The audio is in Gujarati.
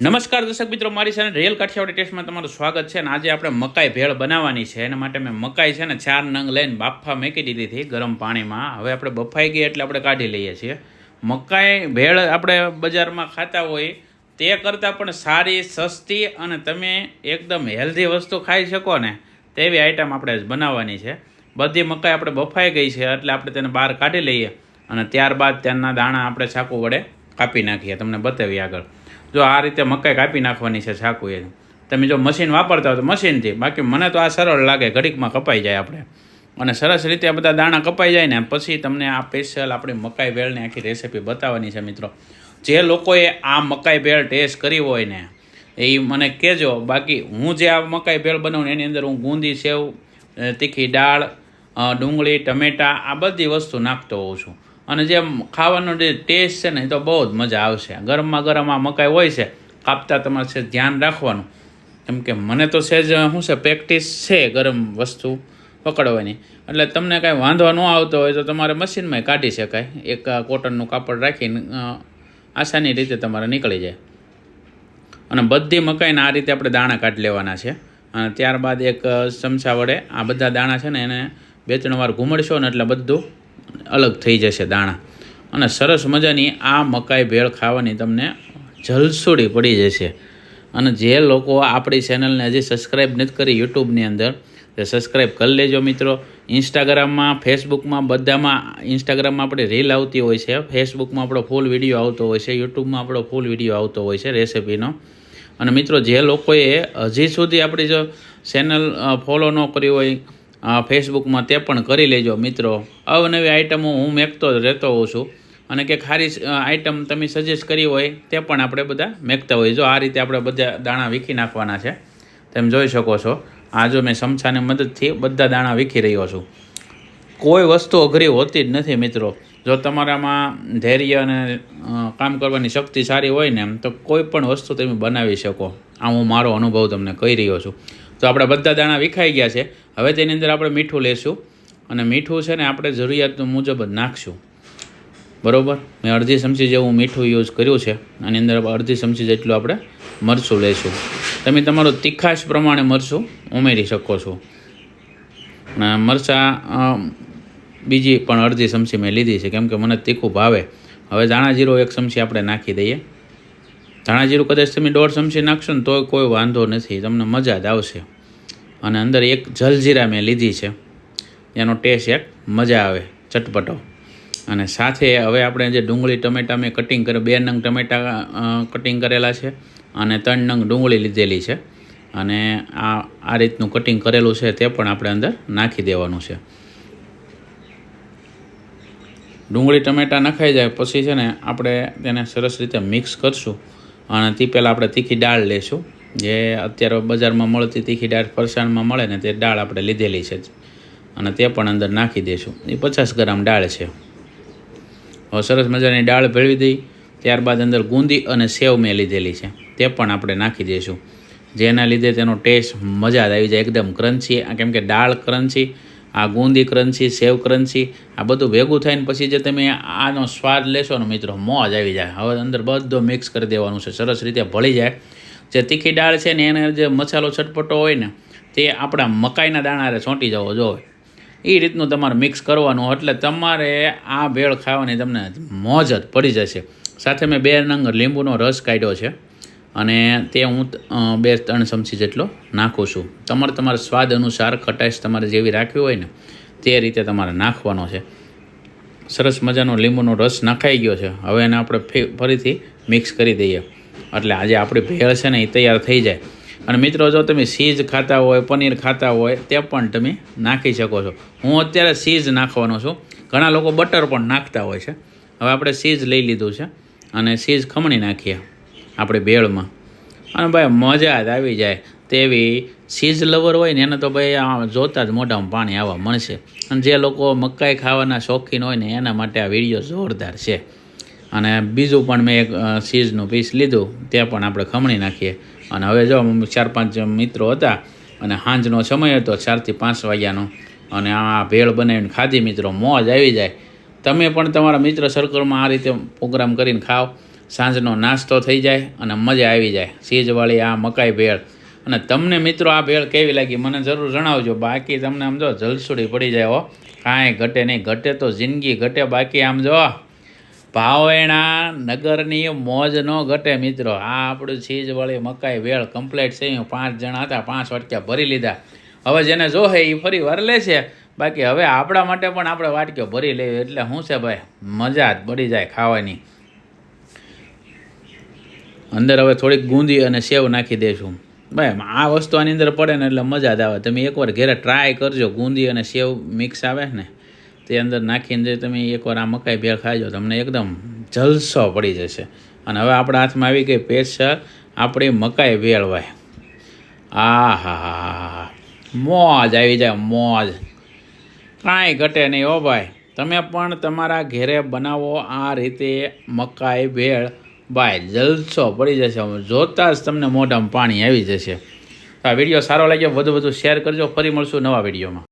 નમસ્કાર દર્શક મિત્રો, મારી સાથે રિયલ કાઠિયાવાડી ટેસ્ટમાં તમારું સ્વાગત છે અને આજે આપણે મકાઈ ભેળ બનાવવાની છે. એના માટે મેં મકાઈ છે ને ચાર નંગ લઈને બાફા મેકી દીધી હતી ગરમ પાણીમાં. હવે આપણે બફાઈ ગઈ એટલે આપણે કાઢી લઈએ છીએ. મકાઈ ભેળ આપણે બજારમાં ખાતા હોય તે કરતાં પણ સારી, સસ્તી અને તમે એકદમ હેલ્ધી વસ્તુ ખાઈ શકો ને તેવી આઈટમ આપણે બનાવવાની છે. બધી મકાઈ આપણે બફાઈ ગઈ છે એટલે આપણે તેને બહાર કાઢી લઈએ અને ત્યારબાદ તેના દાણા આપણે ચાકુ વડે કાપી નાખીએ. તમને બતાવીએ આગળ. જો આ રીતે મકાઈ કાપી નાખવાની છે ચાકુ એ. તમે જો મશીન વાપરતા હોય તો મશીનથી બાકી મને તો આ સરળ લાગે, ઘડીકમાં કપાઈ જાય આપણે. અને સરસ રીતે આ બધા દાણા કપાઈ જાય ને પછી તમને આ સ્પેશિયલ આપણી મકાઈ ભેળની આખી રેસીપી બતાવવાની છે મિત્રો. જે લોકોએ આ મકાઈ ભેળ ટેસ્ટ કરી હોય ને, એ મને કહેજો. બાકી હું જે આ મકાઈ ભેળ બનાવું એની અંદર હું ગુંદી, સેવ તીખી દાળ ડુંગળી, ટમેટાં આ બધી વસ્તુ નાખતો હોઉં છું. અને જે ખાવાનો જે ટેસ્ટ છે ને, એ તો બહુ જ મજા આવશે. ગરમમાં ગરમ આ મકાઈ હોય છે, કાપતા તમારે છે ધ્યાન રાખવાનું. કેમ કે મને તો સહેજ શું છે પ્રેક્ટિસ છે ગરમ વસ્તુ પકડવાની. એટલે તમને કાંઈ વાંધો ન આવતો હોય તો તમારે મશીનમાં કાઢી શકાય. એક કોટનનું કાપડ રાખીને આસાની રીતે તમારે નીકળી જાય. અને બધી મકાઈને આ રીતે આપણે દાણા કાઢી લેવાના છે. અને ત્યારબાદ એક ચમચા વડે આ બધા દાણા છે ને, એને બે ત્રણ વાર ઘૂમડશો ને એટલે બધું અલગ થઈ જશે દાણા. અને સરસ મજાની આ મકાઈ ભેળ ખાવાની તમને જલસોડી પડી જશે. અને જે લોકો આપણી ચેનલને હજી સબસ્ક્રાઈબ નથી કરી યુટ્યુબની અંદર, તે સબસ્ક્રાઈબ કરી લેજો મિત્રો. ઇન્સ્ટાગ્રામમાં ફેસબુકમાં બધામાં ઇન્સ્ટાગ્રામમાં આપણે રીલ આવતી હોય છે. ફેસબુકમાં આપણો ફૂલ વીડિયો આવતો હોય છે. યુટ્યુબમાં આપણો ફૂલ વીડિયો આવતો હોય છે રેસિપીનો અને મિત્રો, જે લોકોએ હજી સુધી આપણી જો ચેનલ ફોલો ન કરી હોય ફેસબુકમાં તે પણ કરી લેજો મિત્રો. અવનવી આઇટમો હું મેકતો રહેતો હોઉં છું. અને કે ખારી આઈટમ તમે સજેસ્ટ કરી હોય તે પણ આપણે બધા મેકતા હોઈએ. જો આ રીતે આપણે બધા દાણા વીખી નાખવાના છે તમે જોઈ શકો છો. આ મેં સમછાની મદદથી બધા દાણા વીખી રહ્યો છું. કોઈ વસ્તુ અઘરી હોતી જ નથી મિત્રો. જો તમારામાં ધૈર્ય અને કામ કરવાની શક્તિ સારી હોય ને તો કોઈ પણ વસ્તુ તમે બનાવી શકો. આ હું મારો અનુભવ તમને કહી રહ્યો છું. તો આપણે બધા દાણા વિખાઈ ગયા છે. હવે તેની અંદર આપણે મીઠું લેશું અને મીઠું છે ને આપણે જરૂરિયાત મુજબ જ નાખશું. બરાબર? મેં અડધી ચમચી જેવું મીઠું યુઝ કર્યું છે. આની અંદર અડધી ચમચી જેટલું આપણે મરચું લઈશું તમે તમારું તીખાશ પ્રમાણે મરચું ઉમેરી શકો છો. મરચાં બીજી પણ અડધી ચમચી મેં લીધી છે, કેમ કે મને તીખું ભાવે. હવે ધાણા એક ચમચી આપણે નાખી દઈએ. ધાણા કદાચ તમે દોઢ ચમચી નાખશો ને તોય કોઈ વાંધો નથી, તમને મજા જ આવશે. અને અંદર એક જલજીરા મેં લીધી છે, એનો ટેસ્ટ એક મજા આવે, ચટપટો. અને સાથે હવે આપણે જે ડુંગળી ટમેટા મેં કટિંગ કરે બે નંગ ટમેટા કટિંગ કરેલા છે અને ત્રણ નંગ ડુંગળી લીધેલી છે. અને આ આ રીતનું કટિંગ કરેલું છે તે પણ આપણે અંદર નાખી દેવાનું છે. ડુંગળી, ટમેટાં નખાઈ જાય, પછી છે ને આપણે તેને સરસ રીતે મિક્સ કરશું. અને તે પહેલાં આપણે તીખી દાળ લેશું. જે અત્યારે બજારમાં મળતી તીખી દાળ ફરસાણમાં મળે ને તે દાળ આપણે લીધેલી છે. અને તે પણ અંદર નાખી દઈશું એ પચાસ ગ્રામ દાળ છે. હવે સરસ મજાની દાળ ભેળવી દઈ. ત્યારબાદ અંદર ગુંદી અને સેવ મેં લીધેલી છે. તે પણ આપણે નાખી દઈશું જેના લીધે તેનો ટેસ્ટ મજા આવી જાય, એકદમ ક્રન્ચી કેમ કે દાળ ક્રન્ચી આ ગુંદી ક્રન્ચી સેવ ક્રન્ચી આ બધું ભેગું થઈને પછી જે તમે આનો સ્વાદ લેશો ને મિત્રો, મોજ આવી જાય. હવે અંદર બધો મિક્સ કરી દેવાનું છે. સરસ રીતે ભળી જાય. જે તીખી દાળ છે ને એને જે મસાલો ચટપટો હોય ને, તે આપણા મકાઈના દાણારે છોંટી જવો જોઈએ. એ રીતનું તમારે મિક્સ કરવાનું એટલે તમારે આ ભેળ ખાવાની તમને મોજ જ પડી જશે. સાથે મેં બે નંગ લીંબુનો રસ કાઢ્યો છે. અને તે હું બે ત્રણ ચમચી જેટલો નાખું છું. તમારે તમારા સ્વાદ અનુસાર ખટાશ તમારે જેવી રાખવી હોય ને, તે રીતે તમારે નાખવાનો છે. સરસ મજાનો લીંબુનો રસ નાખાઈ ગયો છે. હવે એને આપણે ફરીથી મિક્સ કરી દઈએ. એટલે આજે આપણી ભેળ છે ને એ તૈયાર થઈ જાય. અને મિત્રો, જો તમે સીઝ ખાતા હોય, પનીર ખાતા હોય, તે પણ તમે નાખી શકો છો. હું અત્યારે સીઝ નાખવાનો છું. ઘણા લોકો બટર પણ નાખતા હોય છે. હવે આપણે સીઝ લઈ લીધું છે અને સીઝ ખમણી નાખીએ. આપણે ભેળમાં. અને ભાઈ મજા જ આવી જાય તેવી સીઝ લવર હોય ને એને તો ભાઈ આ જોતા જ મોઢામાં પાણી આવવા મળશે. અને જે લોકો મકાઈ ખાવાના શોખીન હોય ને એના માટે આ વીડિયો જોરદાર છે. અને બીજું પણ મેં એક સીઝનું પીસ લીધું, તે પણ આપણે ખમણી નાખીએ. અને હવે જો ચાર પાંચ મિત્રો હતા અને સાંજનો સમય હતો ચારથી પાંચ વાગ્યાનો, અને આ ભેળ બનાવીને ખાધી મિત્રો, મોજ આવી જાય. તમે પણ તમારા મિત્ર સર્કલમાં આ રીતે પ્રોગ્રામ કરીને ખાઓ. સાંજનો નાસ્તો થઈ જાય અને મજા આવી જાય. સીજવાળી આ મકાઈ ભેળ. અને તમને મિત્રો આ ભેળ કેવી લાગી મને જરૂર જણાવજો. બાકી તમને આમ જો જલસુડી પડી જાય હો. કાંઈ ઘટે નહીં. ઘટે તો જિંદગી ઘટે. બાકી આમ જો, ભાવેણા નગરની મોજ ન ઘટે મિત્રો. આ આપણું ચીજવાળી મકાઈ વેળ કમ્પ્લેટ છે. પાંચ જણા હતા. પાંચ વાટક્યા ભરી લીધા. હવે જેને જોહે એ ફરી વાર છે. બાકી હવે આપણા માટે પણ આપણે વાટક્યો ભરી લેવી. એટલે શું છે ભાઈ? મજા જ પડી જાય ખાવાની. અંદર હવે થોડીક ગુંદી અને સેવ નાખી દઈશું ભાઈ આ વસ્તુ આની અંદર પડે ને એટલે મજા જ આવે. તમે એકવાર ઘરે ટ્રાય કરજો, ગુંદી અને સેવ મિક્સ આવે ને, તે અંદર નાખીને તમે એકવાર આ મકાઈ ભેળ ખાજો તમને એકદમ જલસો પડી જશે. અને હવે આપણા હાથમાં આવી ગઈ પેસ્ટ આપણી મકાઈ ભાઈ. આ હા. મોજ આવી જાય, મોજ. કાંઈ ઘટે નહીં હો ભાઈ. તમે પણ તમારા ઘેરે બનાવો આ રીતે મકાઈ ભેળ ભાઈ જલસો પડી જશે. જોતાં જ તમને મોઢામાં પાણી આવી જશે. આ વીડિયો સારો લાગ્યો, વધુ વધુ શેર કરજો. ફરી મળશું નવા વિડીયોમાં